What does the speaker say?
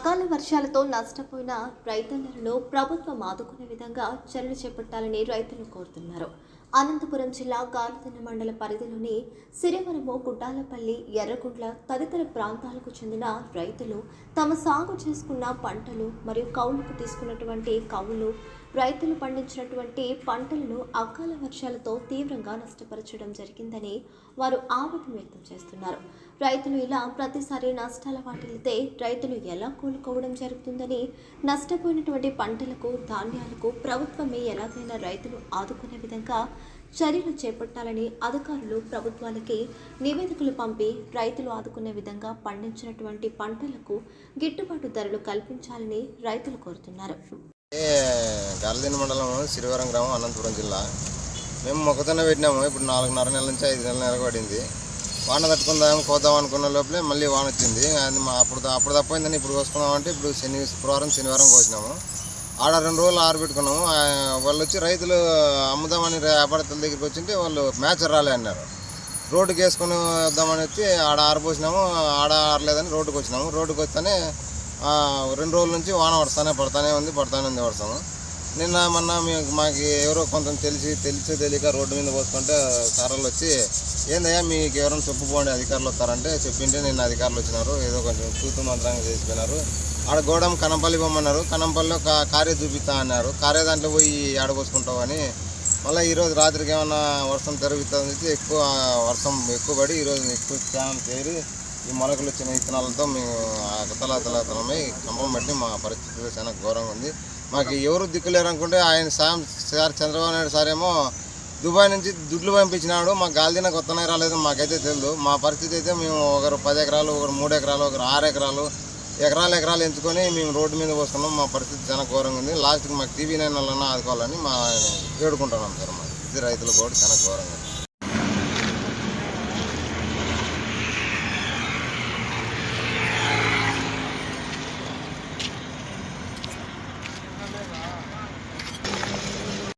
అకాల వర్షాలతో నష్టపోయిన రైతన్నలను ప్రభుత్వం ఆదుకునే విధంగా చర్యలు చేపట్టాలని రైతులు కోరుతున్నారు. అనంతపురం జిల్లా గాలిదిన మండల పరిధిలోని సిరివరము గుడ్డాలపల్లి ఎర్రగుండ్ల తదితర ప్రాంతాలకు చెందిన రైతులు తమ సాగు చేసుకున్న పంటలు మరియు కౌలుకు తీసుకున్నటువంటి కవులు రైతులు పండించినటువంటి పంటలను అకాల వర్షాలతో తీవ్రంగా నష్టపరచడం జరిగిందని వారు ఆవేదన వ్యక్తం చేస్తున్నారు. రైతులు ఇలా ప్రతిసారి నష్టాల వాటిల్లితే రైతులు ఎలా కోలుకోవడం జరుగుతుందని నష్టపోయినటువంటి పంటలకు ధాన్యాలకు ప్రభుత్వమే ఎలాగైనా రైతులు ఆదుకునే విధంగా చర్యలు చేపట్టాలని అధికారులు ప్రభుత్వాలకి నివేదికలు పంపి రైతులు ఆదుకునే విధంగా పండించినటువంటి పంటలకు గిట్టుబాటు ధరలు కల్పించాలని రైతులు కోరుతున్నారు. ఏ మండలం సిరివరం గ్రామం అనంతపురం జిల్లా. మేము మొక్కజొన్న పెట్టినాము. ఇప్పుడు నాలుగున్నర నెలల నుంచి ఐదు నెలల నెల పడింది. వాన తట్టుకుందాం కోద్దాం అనుకున్న లోపలే మళ్ళీ వాన వచ్చింది. అది మా అప్పుడు అప్పుడు తప్పైందని ఇప్పుడు కోసుకుందాం అంటే ఇప్పుడు శని శుక్రవారం శనివారం కోసినాము. ఆడ రెండు రోజులు ఆరబెట్టుకున్నాము. వాళ్ళు వచ్చి రైతులు అమ్ముదామని వ్యాపారస్తుల దగ్గరికి వచ్చింటే వాళ్ళు మ్యాచ్ రాలే అన్నారు. రోడ్డుకి వేసుకొని వద్దామని వచ్చి ఆడ ఆరిపోసినాము ఆడ ఆరలేదని రోడ్డుకి వచ్చినాము. రోడ్డుకి వస్తేనే రెండు రోజుల నుంచి వాన పడతానే పడతానే ఉంది పడతానే ఉంది వర్షము. నిన్న మొన్న మీకు మాకు ఎవరో కొంచెం తెలిసి తెలిసి తెలియక రోడ్డు మీద పోసుకుంటే సార్లు వచ్చి ఏందయ్యా మీకు ఎవరైనా చెప్పుకోండి అధికారులు వస్తారంటే చెప్పింటే నిన్న అధికారులు వచ్చినారు ఏదో కొంచెం తూతు మంత్రంగా చేసిపోయినారు. ఆడ గోడం కనంపల్లి పొమ్మన్నారు కనంపల్లిలో కా- చూపిస్తా అన్నారు. కారే దాంట్లో పోయి ఆడపోసుకుంటావు మళ్ళీ ఈరోజు రాత్రికి ఏమన్నా వర్షం జరుగుతుంది ఎక్కువ వర్షం ఎక్కువ పడి ఈరోజు ఎక్కువ త్యాగం చేరి ఈ మొలకలు వచ్చిన విత్తనాలతో మేము అతలాతలాతలమై కంపం బట్టి మా పరిస్థితి చాలా ఘోరంగా ఉంది. మాకు ఎవరు దిక్కులేరు అనుకుంటే ఆయన సాయం సార్ చంద్రబాబు నాయుడు సార్ ఏమో దుబాయ్ నుంచి దుడ్లు పంపించినాడు మాకు గాలిదిన కొత్తనే రాలేదు మాకైతే తెలియదు మా పరిస్థితి అయితే మేము ఒకరు పది ఎకరాలు ఒకరు మూడు ఎకరాలు ఒకరు ఆరు ఎకరాలు ఎకరాలు ఎకరాలు ఎంచుకొని మేము రోడ్డు మీద పోసుకున్నాం. మా పరిస్థితి చాలా ఘోరంగా ఉంది. లాస్ట్కి మాకు టీవీ నైన్ వల్ల ఆదుకోవాలని మా వేడుకుంటున్నాం సార్ మా ఇది రైతులు కూడా చాలా ఘోరంగా ఉంది.